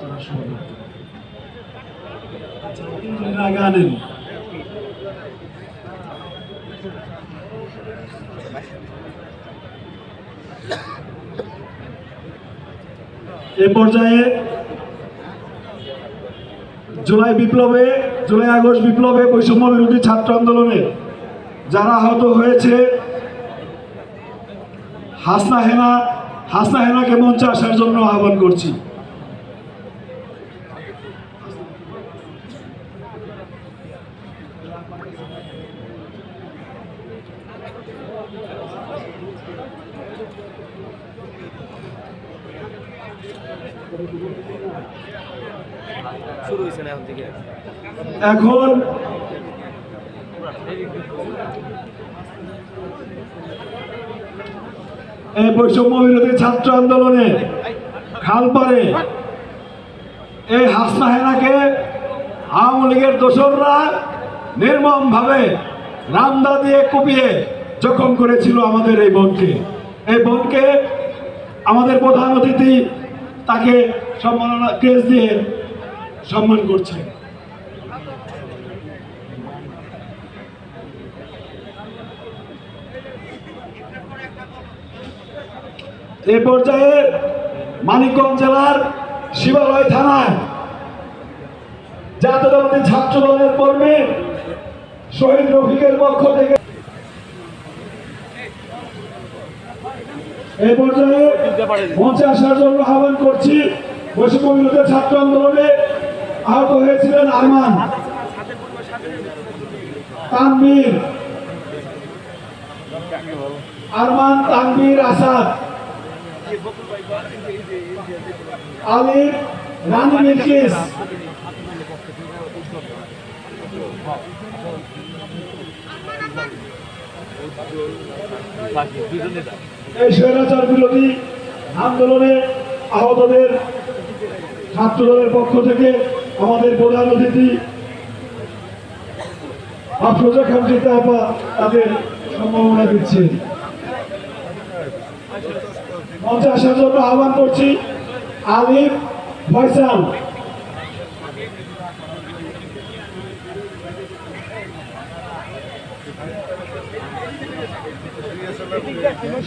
তারা আনেন এ পর্যায়ে জুলাই বিপ্লবে, জুলাই আগস্ট বিপ্লবে বৈষম্য বিরোধী ছাত্র আন্দোলনে যারা আহত হয়েছে, হাসনা হেনা, হাসনা হেনাকে মঞ্চে আসার জন্য আহ্বান করছি। শুরু হয়েছে এখন থেকে? এখন এই বৈষম্য বিরোধী ছাত্র আন্দোলনে খালপারে এই হাসনা হেনাকে আওয়ামী লীগের দোসররা নির্মম ভাবে রামদা দিয়ে কুপিয়ে জখম করেছিল আমাদের এই বোনকে। এই বোনকে আমাদের প্রধান অতিথি তাকে সম্মাননা কেস দিয়ে সম্মান করছে। এ পর্যায়ে মানিকগঞ্জ জেলার শিবালয় থানায় জাতীয়তাবাদী ছাত্র দলের কর্মী শহীদ রফিকের পক্ষ থেকে এই পর্যায়ে মঞ্চে আসার জন্য আহ্বান করছি বিরোধী ছাত্র আন্দোলনে আহত হয়েছিলেন আরমান। তানবীর আরমান তানবীর আসাদ। আলিফ, রানী মিল্কিস এই স্বৈরাচার বিরোধী আন্দোলনে আহতদের ছাত্র দলের পক্ষ থেকে আমাদের প্রধান অতিথি আফরোজা খান জিতা আপা তাদের সম্ভাবনা দিচ্ছে। মঞ্চে আসার জন্য আহ্বান করছি, আলিফ ফয়সাল।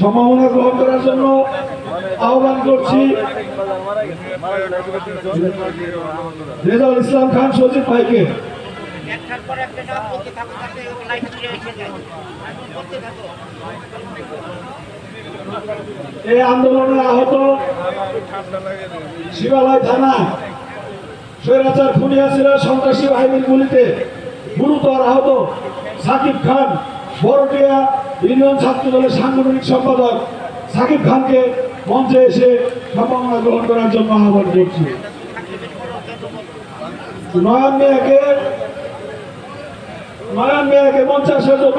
সম্ভাবনা গ্রহণ করার জন্য আহ্বান করছি। রেজাউল ইসলাম খান সচিব ভাইকে। এই আন্দোলনে আহত শিবালয় থানা স্বৈরাচার ফুনিয়াসিরা সন্ত্রাসী বাহিনীর গুলিতে গুরুতর আহত সাকিব খান, বড়টিয়া ইউনিয়ন ছাত্র দলের সাংগঠনিক সম্পাদক সাকিব খানকে মঞ্চে এসে সম্ভাবনা গ্রহণ করার জন্য আহ্বান করছি।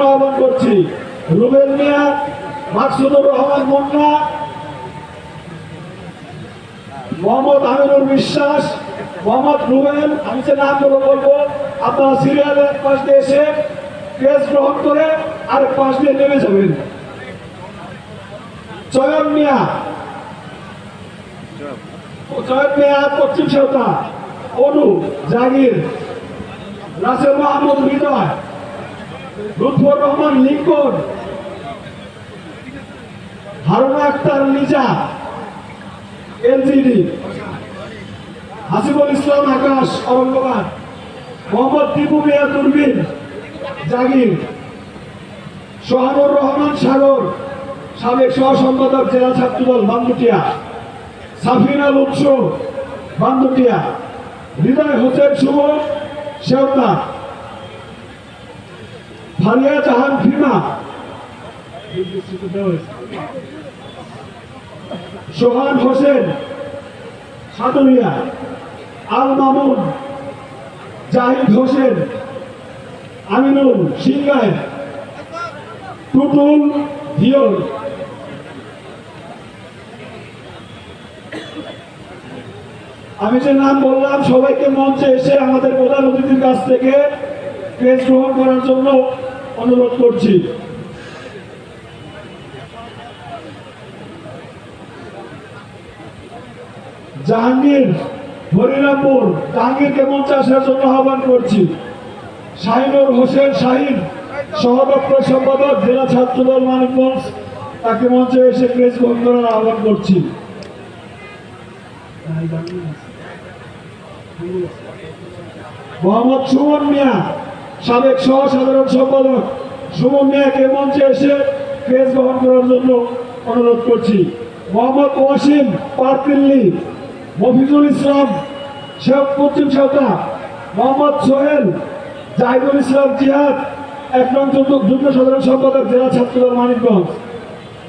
আহ্বান করছি। রুবেল মিয়া, মাকসুদুর রহমান মুন্না, মোহাম্মদ আমিনুর বিশ্বাস, মোহাম্মদ রুবেল, আমি যে নামগুলো বলব, আপনারা সিরিয়ালে এক পাশ দিয়ে এসে পেজ গ্রহণ করে আর পাশ দিয়ে নেমে যাবেন। চয়ন মিয়া হাসিবুল ইসলাম আকাশ, অরঙ্গবাদ, মোহাম্মদ টিপু মিয়া দুর্বিন, জাগির, সোহানুর রহমান সাগর, সাবেক সহ সম্পাদক জেলা ছাত্রদল বান্দুটিয়া সাফিনা উৎস বান্দুটিয়া। হৃদয় হোসেন শুভ, শেওতা। ফারিয়া জাহান ফিমা সোহান হোসেন সাদুরিয়া আল মামুন, জাহিদ হোসেন। আমিনুল, সিংগায়। টুটুল, হিয়ল। আমি যে নাম বললাম, সবাইকে মঞ্চে এসে আমাদের প্রধান অতিথির কাছ থেকে পেজ গ্রহণ করার জন্য অনুরোধ করছি। জাহাঙ্গীর, হরিরামপুর জাহাঙ্গীরকে মঞ্চে আসার জন্য আহ্বান করছি। শাহিনুর হোসেন শাহিন, সহদপ্তর সম্পাদক, জেলা ছাত্রদল মানিকগঞ্জ তাকে মঞ্চে এসে প্রেস গ্রহণ করার আহ্বান করছি। মোহাম্মদ সুমন মিয়া, সাবেক সহ সাধারণ সম্পাদক। সুমন মিয়াকে মঞ্চে এসে প্রেস গ্রহণ করার জন্য অনুরোধ করছি। মোহাম্মদ ওয়াসিম পারপিল্লি, মফিজুল ইসলাম, শেখ পশ্চিম সাঁওতা, মোহাম্মদ সোহেল, জাহিদুল ইসলাম জিহাদ, এক নং যুগ্ম সাধারণ সম্পাদক, জেলা ছাত্রদল মানিকগঞ্জ।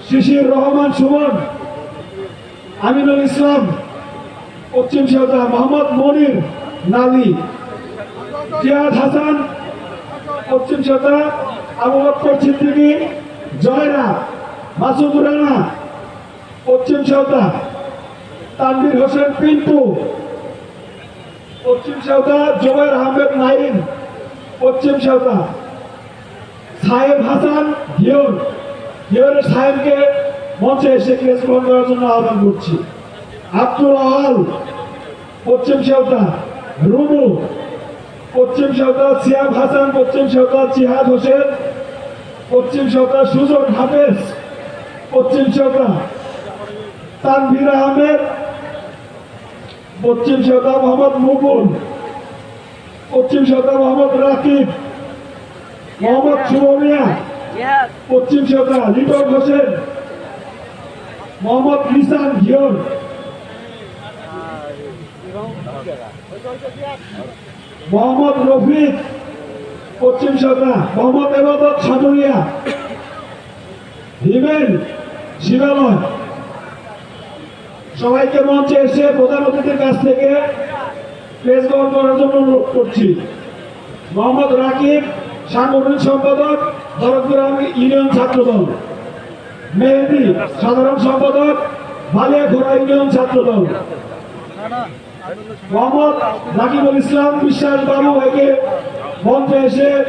শিশির রহমান সুমন, আমিনুল ইসলাম পশ্চিম সাঁওতা মোহাম্মদ মনির নালি। জিয়াদ হাসান, পশ্চিম সাঁওতা আবু বক্কর সিদ্দিকী, জয়রা মাসুদুর রানা, পশ্চিম সাঁওতা তানভীর হোসেন পিন্টু, পশ্চিম সাঁওতা জোবাইর আহমেদ নাইম পশ্চিম সাঁওতা সাহেব হাসান হিয়র হিয়রের সাহেবকে মঞ্চে এসে কেস গ্রহণ করার জন্য আহ্বান করছি। আব্দুল আওয়াল পশ্চিম সাঁওতা রুনু পশ্চিম সাঁওতা সিয়াব হাসান, পশ্চিম সাঁওতা জিহাদ হোসেন, পশ্চিম সাঁওতা সুজন হাফেজ, পশ্চিম সাঁওতা তানভীর আহমেদ, পশ্চিম সাঁওতা মোহাম্মদ মুকুল, পশ্চিম সাঁওতা মোহাম্মদ রাকিব, মোহাম্মদ সুমিয়া পশ্চিম সাঁওতা লিটন হোসেন, মোহাম্মদ লিসান ঘিয়র মোহাম্মদ রফিক, পশ্চিম সাঁওতা মোহাম্মদ এবাদত সাদুরিয়া হিমেন শিবালয়। সবাইকে মঞ্চে এসে প্রধান অতিথির কাছ থেকে প্রেস গ্রহণ করার জন্য অনুরোধ করছি। মোহাম্মদ রাকিব, সাংগঠনিক সম্পাদক ভরতগ্রাম ইউনিয়ন ছাত্রদল। মেহেদি, সাধারণ সম্পাদক, বালিয়াঘোড়া ইউনিয়ন ছাত্রদল। মোহাম্মদ রাকিবুল ইসলাম বিশ্বাস বাবু ভাইকে মঞ্চে এসে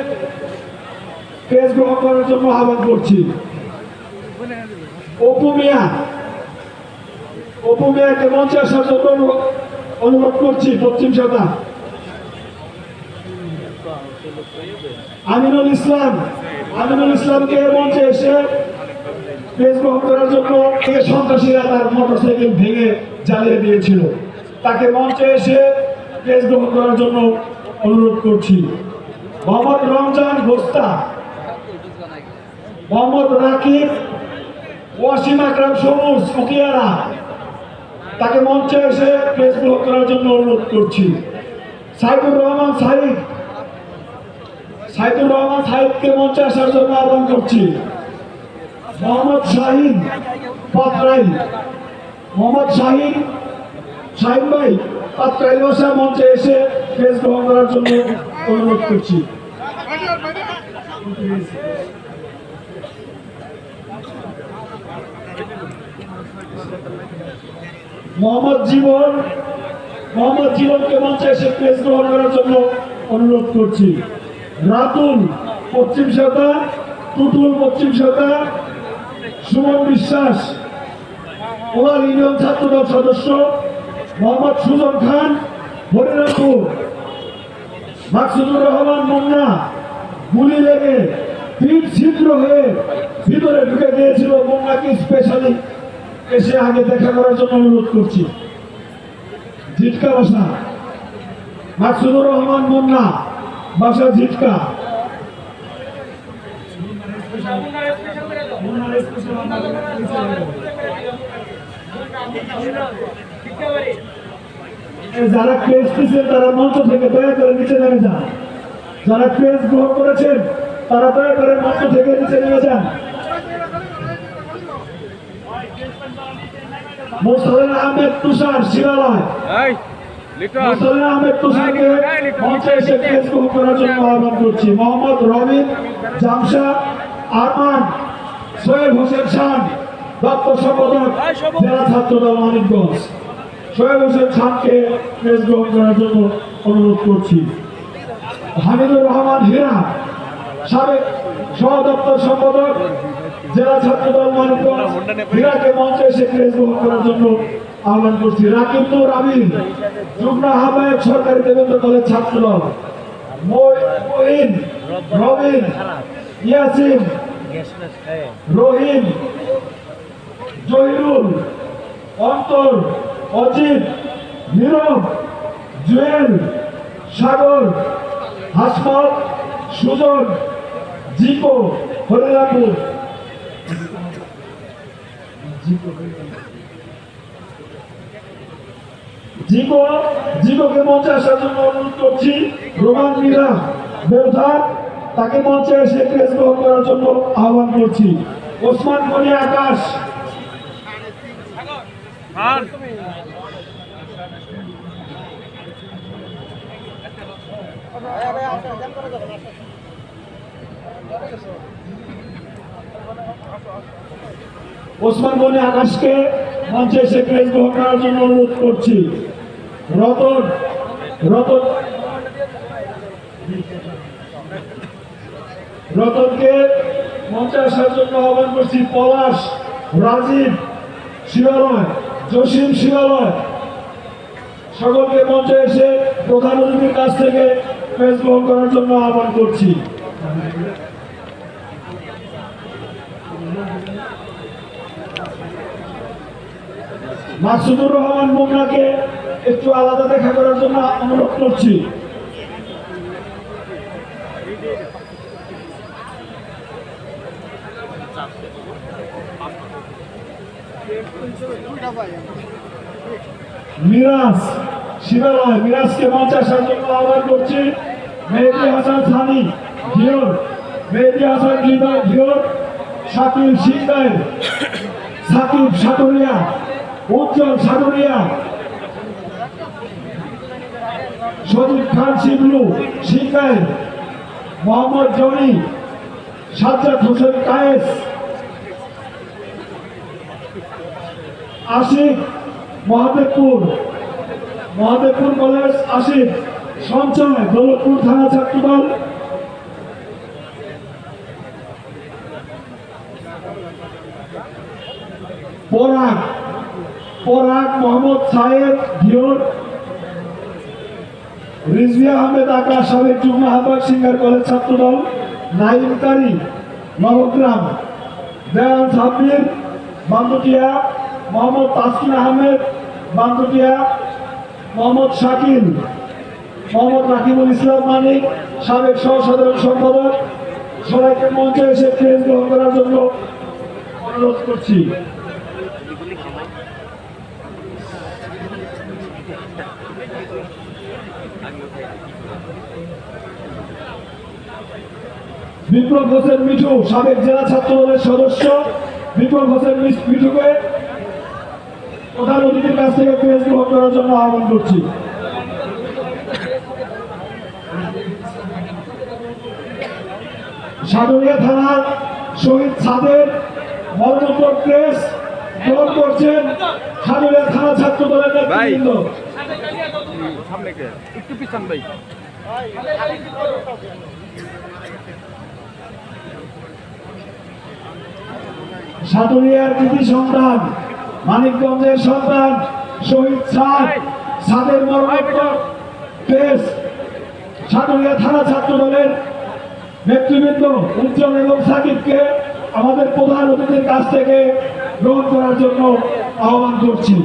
প্রেস গ্রহণ করার জন্য আহ্বান করছি। অপু মিয়া, অপু মিয়াকে মঞ্চে আসার জন্য অনুরোধ- করছি পশ্চিম সাদা। আমিনুল ইসলাম, আমিনুল ইসলামকে মঞ্চে এসে প্রেস গ্রহণ করার জন্য সন্ত্রাসীরা তার মোটরসাইকেল ভেঙে জ্বালিয়ে দিয়েছিল। তাকে মঞ্চে এসে প্রেস গ্রহণ করার জন্য অনুরোধ করছি। মোহাম্মদ রমজান গোস্তা, মোহাম্মদ রাকিব, ওয়াসিম আকরাম সবুজ উকিয়ারা তাকে মঞ্চে এসে প্রেস গ্রহণ করার জন্য অনুরোধ করছি। সাইদুর রহমান সাহিদ সাইদুর রহমান সাহিদকে মঞ্চে আসার জন্য আহ্বান করছি। মোহাম্মদ শাহিন পাত্রাইল মোহাম্মদ শাহিন শাহিন ভাই পাত্রাইল বসা মঞ্চে এসে প্রেস গ্রহণ করার জন্য অনুরোধ করছি। মোহাম্মদ জীবন, মোহাম্মদ জীবনকে মঞ্চে এসে প্রেস গ্রহণ করার জন্য অনুরোধ করছি। রাতুল, পশ্চিম সাঁওতা টুটুল পশ্চিম সাঁওতা সুমন বিশ্বাস, ওয়াল ইউনিয়ন ছাত্রদল সদস্য মোহাম্মদ সুজন খান হরিরামপুর মাকসুদুর রহমান মুন্না, গুলি লেগে পিঠ ছিদ্র হয়ে ভিতরে ঢুকে গিয়েছিল মুন্নাকে স্পেশালি এসে আগে দেখা করার জন্য অনুরোধ করছি। ঝিটকা বাসা। মাকসুদুর রহমান মুন্না, বাসা ঝিটকা। এই যারা ক্রেজ দিচ্ছেন তারা মঞ্চ থেকে দয়া করে নিচে নেমে যান। যারা ক্রেজ গ্রহণ করেছেন তারা দয়া করে মঞ্চ থেকে নিচে নেমে যান। আহমেদ তুষার আহমেদ তুষারকে মঞ্চে এসে ক্রেজ গ্রহণ করার জন্য আহ্বান করছি। মোহাম্মদ রবিন জামশা আরমান সোহেব হোসেন খান দপ্তর সম্পাদক জেলা ছাত্রদল মানিকগঞ্জ। সোহেব হোসেন খানকে গ্রহণ করার জন্য অনুরোধ করছি। হামিদুর রহমান হীরা, সাবেক সহ দপ্তর সম্পাদক, জেলা ছাত্রদল মানিকগঞ্জ হীরাকে মঞ্চে এসে প্রেস গ্রহণ করার জন্য আহ্বান করছি। রাকিব নূর আমিন, যুগ্ম আহ্বায়ক সরকারি দেবেন্দ্র কলেজ ছাত্র দল রবিন, ইয়াসিন, রহিম, জহিরুল, অন্তর অজিত, নীরব, জুয়েল, সাগর হাসমত সুজন জিকো হরিরাপুর জিকো জিকোকে মঞ্চে আসার জন্য অনুরোধ করছি। রোমান মীরা বেউধা তাকে মঞ্চে এসে প্রেস গ্রহণ করার জন্য আহ্বান করছি। ওসমান গনি আকাশ। ওসমান গনি আকাশকে মঞ্চে এসে প্রেস গ্রহণ করার জন্য অনুরোধ করছি। রতন রতন রতনকে মঞ্চে আসার জন্য আহ্বান করছি পলাশ, রাজীব, শিবালয়, জসিম শিবালয়। সকলকে মঞ্চে এসে প্রধান অতিথির কাছ থেকে প্রেস গ্রহণ করার জন্য আহ্বান করছি। মাসুদুর রহমান মোমনাকে একটু আলাদা দেখা করার জন্য অনুরোধ করছি। মিরাজ শিবালয়, মিরাজকে মঞ্চে আসার জন্য আহ্বান করছি। মেহেদি হাসান সানি ঘিওর মেহেদি হাসান হৃদয় ঘিওর শাকিল সিংদায় সাকিব সাটরিয়া, উজ্জ্বল সাটরিয়া। সজীব খান শিবলু সিংগাই মোহাম্মদ জনি, সাজ্জাদ হোসেন কায়েস। আশিক, মহাদেবপুর। মহাদেবপুর কলেজ আশিক, সঞ্চয়, দৌলতপুর থানা ছাত্রদল। পরাগ পরাগ মোহাম্মদ সাহেব ঘিওর রিজভি আহমেদ আকাশ সাবেক যুগ্ম আহ্বায়ক সিঙ্গার কলেজ ছাত্রদল নাইম কারি নবগ্রাম, দেওয়ান সাব্বির বান্দুটিয়া মোহাম্মদ তাসকিন আহমেদ বান্দুটিয়া মোহাম্মদ শাকিল, মোহাম্মদ রাকিবুল ইসলাম মানিক, সাবেক সহ সাধারণ সম্পাদক। সবাইকে মঞ্চে এসে ট্রেন গ্রহণ করার জন্য অনুরোধ করছি। বিপ্লব হোসেন মিঠু, সাবেক জেলা ছাত্র দলের সদস্য। বিপ্লব হোসেন মিঠুকে প্রধান অতিথির কাছ থেকে প্রেস গ্রহণ করার জন্য আহ্বান করছি। সাদরিয়া থানার শহীদ সাদের মরণোত্তর প্রেস গ্রহণ করছেন সাদরিয়া থানা ছাত্র দলের নেতৃবৃন্দ। একটু পিছন ভাই। সাদরিয়ার কৃতি সন্তান মানিকগঞ্জের সন্তান শহীদ সাদ সাদের প্রেস সাদরিয়া থানা ছাত্র দলের নেতৃবৃন্দ উজ্জ্বল এবং সাকিবকে আমাদের প্রধান অতিথির কাছ থেকে গ্রহণ করার জন্য আহ্বান করছি।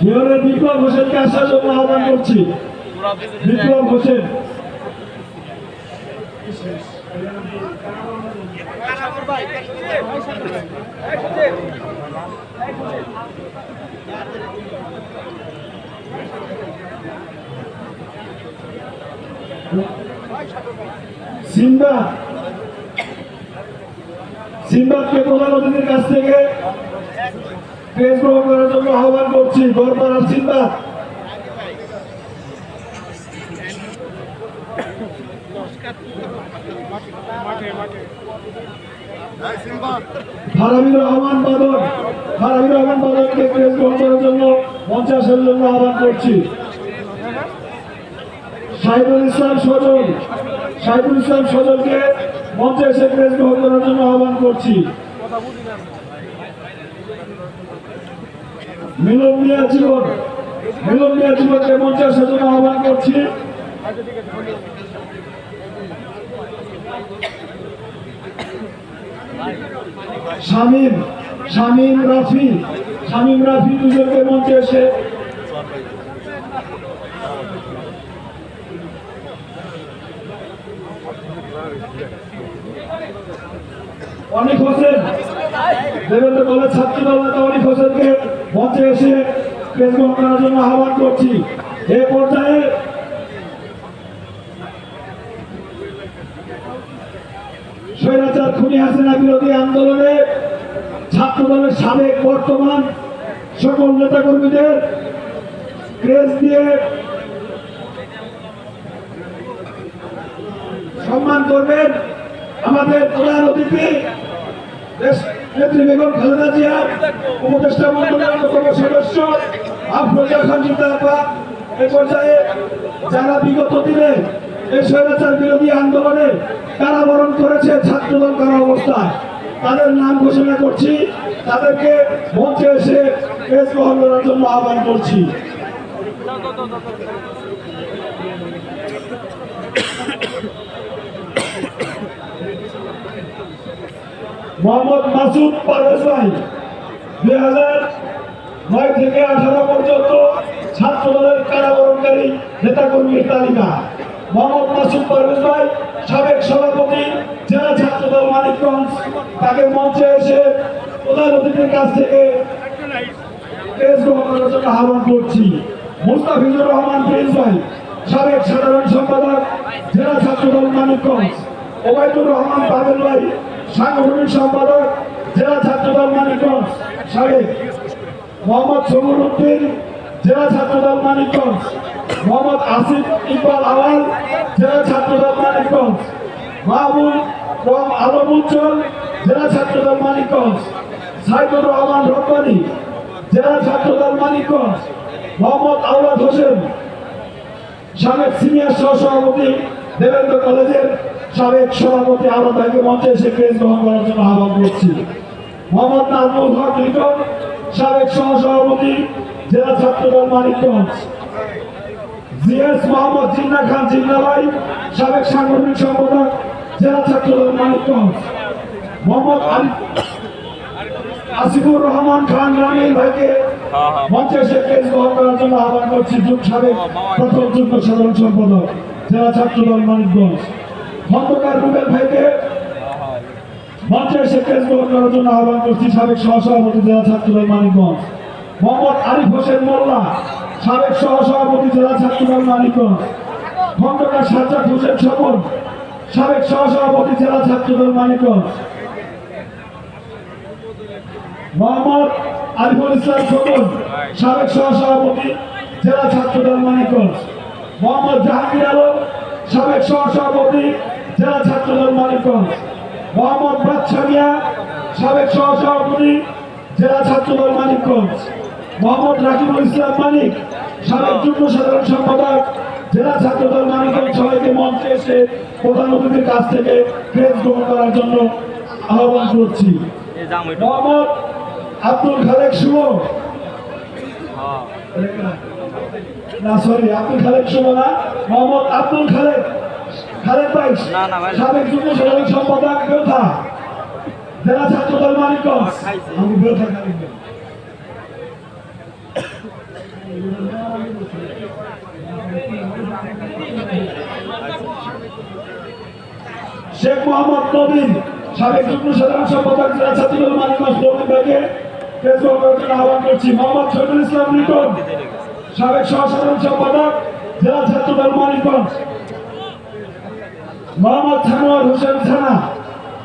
জিওরের বিপ্লব হোসেনকে আসার জন্য আহ্বান করছি। বিপ্লব হোসেন। সিম্বা। সিম্বাকে প্রধান অতিথির কাছ থেকে প্রেস গ্রহণ করার জন্য আহ্বান করছি। গড়পাড়ার সিম্বা। রহমান রহমান প্রেস গ্রহণ করার জন্য মঞ্চে আসার জন্য আহ্বান করছি। সাইদুল ইসলাম সজল, সাইদুল ইসলাম সজলকে মঞ্চে এসে প্রেস গ্রহণ করার জন্য আহ্বান করছি। মিলন মিয়া জীবন, মিলন মিয়া জীবনকে মঞ্চে আসার জন্য আহ্বান করছি। শামীম শামীম রাফি শামীম রাফি দুজনকে মঞ্চে এসে অনেক হোসেন, দেবেন্দ্র কলেজ ছাত্র দল নেতা অনেক হোসেনকে মঞ্চে এসে প্রেস করার জন্য আহ্বান করছি। এ পর্যায়ে স্বৈরাচার খুনি হাসিনা বিরোধী আন্দোলনে ছাত্র দলের সাবেক বর্তমান সকল নেতাকর্মীদের ক্রেজ দিয়ে সম্মান করবেন আমাদের প্রধান অতিথি জিয়া, উপদেষ্টা সদস্য পর্যায়ে যারা বিগত দিনে এই বিরোধী আন্দোলনে কারাবরণ করেছে ছাত্রদল কারা অবস্থায়, তাদের নাম ঘোষণা করছি। তাদেরকে মঞ্চে এসে গ্রহণ করার জন্য আহ্বান করছি। মোহাম্মদ মাসুদ পারভেজ দুই হাজার নয় থেকে আঠারো পর্যন্ত ছাত্র দলের কারাবরণকারী নেতাকর্মীর তালিকা। মোহাম্মদ মাসুদ পারভেজ ভাই, সাবেক সভাপতি, জেলা ছাত্র দল মানিকগঞ্জ, তাকে মঞ্চে এসে প্রধান অতিথির কাছ থেকে আহ্বান করছি। মুস্তাফিজুর রহমান প্রিন্স ভাই, সাবেক সাধারণ সম্পাদক, জেলা ছাত্র দল মানিকগঞ্জ। ওবায়দুর রহমান পাবেল ভাই সাংগঠনিক সম্পাদক, জেলা ছাত্রদল মানিকগঞ্জ সাবেক মোহাম্মদ সবুর উদ্দিন জেলা ছাত্রদল মানিকগঞ্জ, মোহাম্মদ আসিফ ইকবাল আওয়াল জেলা ছাত্র দল মানিকগঞ্জ, মাহবুব রম আলম উজ্জ্বল, জেলা ছাত্রদল মানিকগঞ্জ, সাইদুর রহমান রব্বানি, জেলা ছাত্র দল মানিকগঞ্জ, মোহাম্মদ আওলাদ হোসেন, সাবেক সিনিয়র সহসভাপতি দেবেন্দ্র কলেজের সাবেক সভাপতি আওলাদ ভাইকে মঞ্চে এসে প্রেস গ্রহণ করার জন্য আহ্বান করছি মোহাম্মদ নাজমুল হক লিটন, সাবেক সহসভাপতি, জেলা ছাত্র দল মানিকগঞ্জ। জিএস মোহাম্মদ জিন্না খান জিন্না ভাই সাবেক সাংগঠনিক সম্পাদক, জেলা ছাত্র দল মানিকগঞ্জ। মোহাম্মদ আসিফুর রহমান খান রামিল ভাইকে মঞ্চে এসে প্রেস গ্রহণ করার জন্য আহ্বান করছি যুগ সাবেক প্রথম যুগ্ম সাধারণ সম্পাদক, জেলা ছাত্র দল মানিকগঞ্জ। খন্দকার রুবেল ভাইকে মঞ্চে এসে প্রেস গ্রহণ করার জন্য আহ্বান করছি সাবেক সহসভাপতি জেলা ছাত্র দল মানিকগঞ্জ। মোহাম্মদ আরিফ হোসেন মোল্লা, সাবেক সহসভাপতি জেলা ছাত্র দল মানিকগঞ্জ। খন্দকার সাজ্জাদ হোসেন স্বপন সাবেক সহসভাপতি জেলা ছাত্র দল মানিকগঞ্জ। মোহাম্মদ আরিফুল ইসলাম স্বপন সাবেক সহসভাপতি জেলা ছাত্র দল মানিকগঞ্জ। মোহাম্মদ জাহাঙ্গীর আলম, সাবেক সহসভাপতি জেলা ছাত্র দল মানিকগঞ্জ। মোহাম্মদ বাদশা মিয়া সাবেক সহসভাপতি জেলা ছাত্র দল মানিকগঞ্জ। মোহাম্মদ রাকিবুল ইসলাম মানিক সাবেক যুগ্ম সাধারণ সম্পাদক জেলা ছাত্রদল মানিকগঞ্জ সবাইকে মঞ্চে এসে প্রধান অতিথির কাছ থেকে প্রেস গ্রহণ করার জন্য আহ্বান করছি। মোহাম্মদ আব্দুল খালেক শুভ। না সরি আব্দুল খালেক শুভ না। মোহাম্মদ আব্দুল খালেক। ভাই। সাবেক যুগ্ম সাধারণ সম্পাদক বেথা। জেলা ছাত্র দল মানিকগঞ্জ। আমি বেথা শেখ মোহাম্মদ নবীন সাবেক যুগ্ম সাধারণ সম্পাদক জেলা ছাত্রদল মানিকগঞ্জ নবীন ভাইকে আহ্বান করছি। মোহাম্মদ শহীদুল ইসলাম লিটন সাবেক সহসাধারণ সম্পাদক জেলা ছাত্রদল মানিকগঞ্জ। মোহাম্মদ ছানোয়ার হোসেন ছানা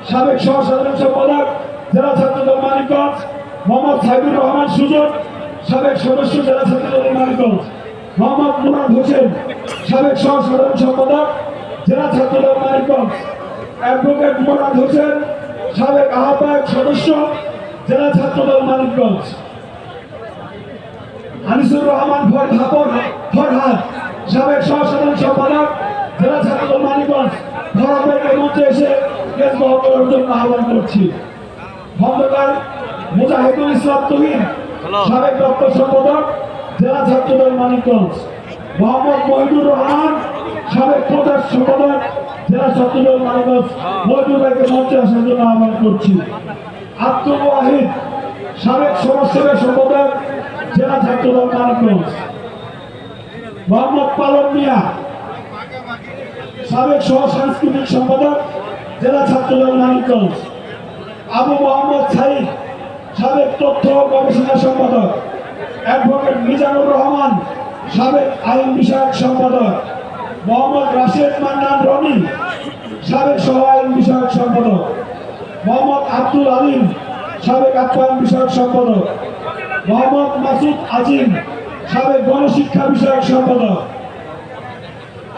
সাবেক সহসাধারণ সম্পাদক, জেলা ছাত্রদল মানিকগঞ্জ, মোহাম্মদ সাইদুর রহমান সুজন, সাবেক সদস্য, জেলা ছাত্রদল মানিকগঞ্জ, মোহাম্মদ মুরাদ হোসেন, সাবেক সহসাধারণ সম্পাদক, জেলা ছাত্রদল মানিকগঞ্জ, অ্যাডভোকেট মোরাদ হোসেন, সাবেক আহ্বায়ক সদস্য, জেলা ছাত্রদল মানিকগঞ্জ। আনিসুর রহমান ফরহাদ, সাবেক সহসাধারণ সম্পাদক, জেলা ছাত্রদল মানিকগঞ্জ। ফরহাদকে মঞ্চে এসে কেস বহন করার জন্য আহ্বান করছি। খন্দকার মুজাহিদুল ইসলাম তুহিন সাবেক দপ্তর সম্পাদক জেলা ছাত্রদল মানিকগঞ্জ। মোহাম্মদ মহিদুর রহমান সাবেক প্রচার সম্পাদক জেলা ছাত্রদল মানিকগঞ্জ। মহিদুর ভাইকে মঞ্চে আসার জন্য আহ্বান করছি। আব্দুল ওয়াহিদ সাবেক সমাজসেবা সম্পাদক জেলা ছাত্রদল মানিকগঞ্জ। মোহাম্মদ পালন মিয়া সাবেক সহ সাংস্কৃতিক সম্পাদক, জেলা ছাত্রদল মানিকগঞ্জ। আবু মোহাম্মদ সাইদ, সাবেক তথ্য গবেষণা সম্পাদক। অ্যাডভোকেট মিজানুর রহমান, সাবেক আইন বিষয়ক সম্পাদক। মোহাম্মদ রাশেদ মান্নান রনি, সাবেক সহ আইন বিষয়ক সম্পাদক। মোহাম্মদ আব্দুল আলিম, সাবেক আপ্যায়ন বিষয়ক সম্পাদক। মোহাম্মদ মাসুদ আজিম, সাবেক গণশিক্ষা বিষয়ক সম্পাদক।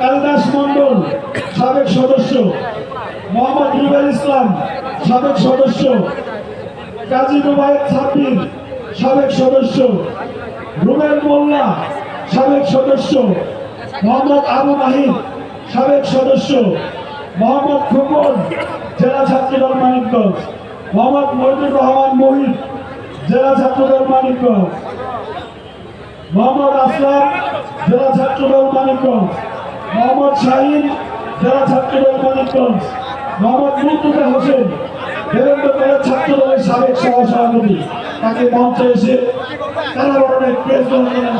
কালিদাস মন্ডল সাবেক সদস্য। মোহাম্মদ রুবেল ইসলাম, সাবেক সদস্য। কাজী রুবায়ত সাব্বির সাবেক সদস্য। রুবেল মোল্লা, সাবেক সদস্য। মোহাম্মদ আবু মাহিদ সাবেক সদস্য। মোহাম্মদ খোকন জেলা ছাত্রদল মানিকগঞ্জ। মোহাম্মদ মহিদুর রহমান মহিদ জেলা ছাত্রদল মানিকগঞ্জ। মোহাম্মদ আসলাম, জেলা ছাত্রদল মানিকগঞ্জ। মোহাম্মদ শাহিন, জেলা ছাত্রদল মানিকগঞ্জ মোহাম্মদ মুর্তুজা হোসেন দেবেন্দ্র কলেজ ছাত্রদলের সাবেক সহ সভাপতি। তাকে মঞ্চে এসে কারাবরণের প্রেস গ্রহণ করেন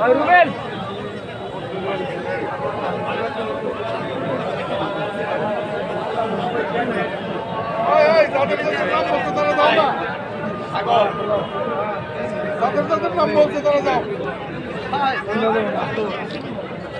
ওই রুবেল যাদের যাদের নাম বলছে তারা যাও না যাদের যাদের নাম বলছে তারা যাও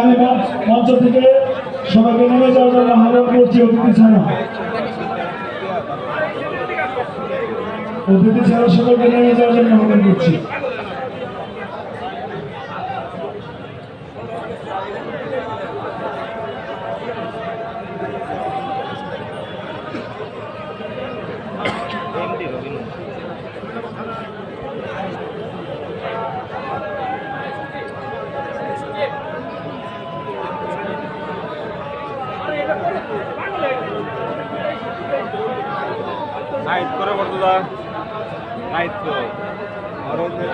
আমি মঞ্চ থেকে সবাইকে নেমে যাওয়ার জন্য আহ্বান করছি অতিথি ছাড়া অতিথি ছাড়া সবাইকে নেমে যাওয়ার জন্য আহ্বান করছি নাইট করে বর্তদা নাইট তো আর ওই যে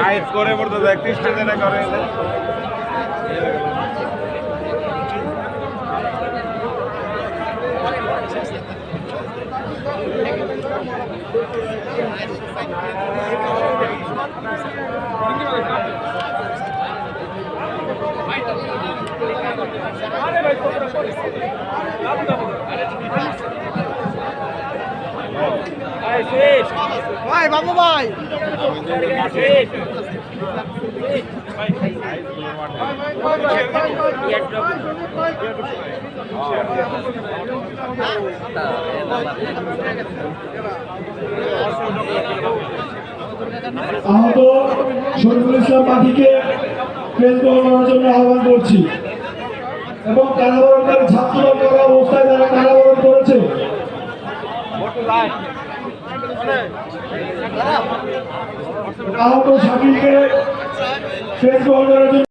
নাইট করে বর্তদা একত্রিশ টাকা করে। ভাই বাবু ভাই। আহত শরীফুল ইসলাম পাখিকে করার জন্য আহ্বান করছি। এবং কারাবরণকারী ছাত্ররা করা অবস্থায় যারা কারাবরণ করেছে আহত স্বামীকে শেষ গ্রহণের জন্য